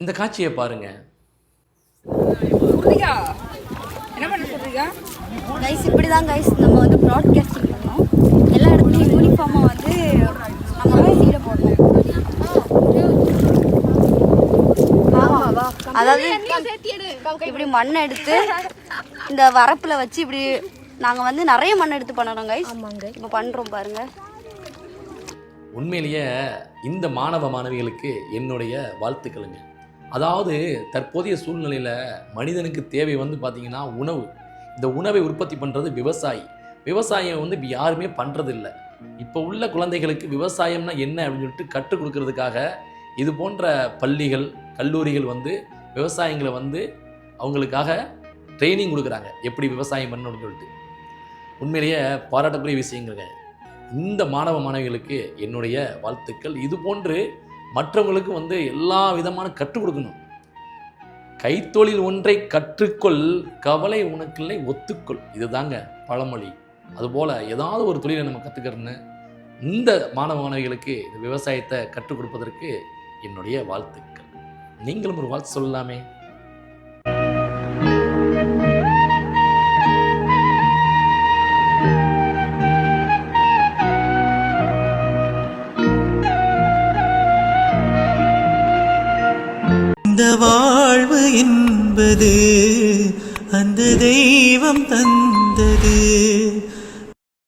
இந்த காட்சியை பாருங்க. என்ன பண்ண சுருதிகா கைஸ் இப்படி தான் கைஸ் நம்ம வந்து ப்ராட்காஸ்டிங் பண்ணோம். எல்லா இடத்துலையும் யூனிஃபார்மாக வந்து நம்ம வந்து போடணும். ஆமாவா அதாவது இப்படி மண் எடுத்து இந்த வரப்பில் வச்சு இப்படி நாங்கள் வந்து நிறைய மண் எடுத்து பண்ணணும் கைஸ் இப்போ பண்ணுறோம் பாருங்க. உண்மையிலேயே இந்த மாணவ மாணவிகளுக்கு என்னுடைய வாழ்த்துக்களுங்க. அதாவது தற்போதைய சூழ்நிலையில் மனிதனுக்கு தேவை வந்து பார்த்திங்கன்னா உணவு. இந்த உணவை உற்பத்தி பண்ணுறது விவசாயி. விவசாயம் வந்து இப்போ யாருமே பண்ணுறதில்ல இப்போ உள்ள குழந்தைகளுக்கு விவசாயம்னா என்ன அப்படின்னு சொல்லிட்டு கற்றுக் கொடுக்கறதுக்காக இது போன்ற பள்ளிகள் கல்லூரிகள் வந்து விவசாயங்களை வந்து அவங்களுக்காக ட்ரைனிங் கொடுக்குறாங்க. எப்படி விவசாயம் பண்ணணும்னு சொல்லிட்டு. உண்மையிலேயே பாராட்டக்கூடிய விஷயங்களுங்க இந்த மாணவ மாணவிகளுக்கு என்னுடைய வாழ்த்துக்கள். இது போன்று மற்றவங்களுக்கு வந்து எல்லா விதமான கற்றுக் கொடுக்கணும். கைத்தொழில் ஒன்றை கற்றுக்கொள் கவலை உனக்கில்லை ஒத்துக்கொள். இதுதாங்க பழமொழி. அதுபோல் ஏதாவது ஒரு தொழிலை நம்ம கற்றுக்கிறோன்னு இந்த மாணவ மாணவிகளுக்கு இந்த விவசாயத்தை கற்றுக் கொடுப்பதற்கு என்னுடைய வாழ்த்துக்கள். நீங்களும் ஒரு வாழ்த்து சொல்லலாமே. இந்த வாழ்வு என்பது அந்த தெய்வம் தந்தது.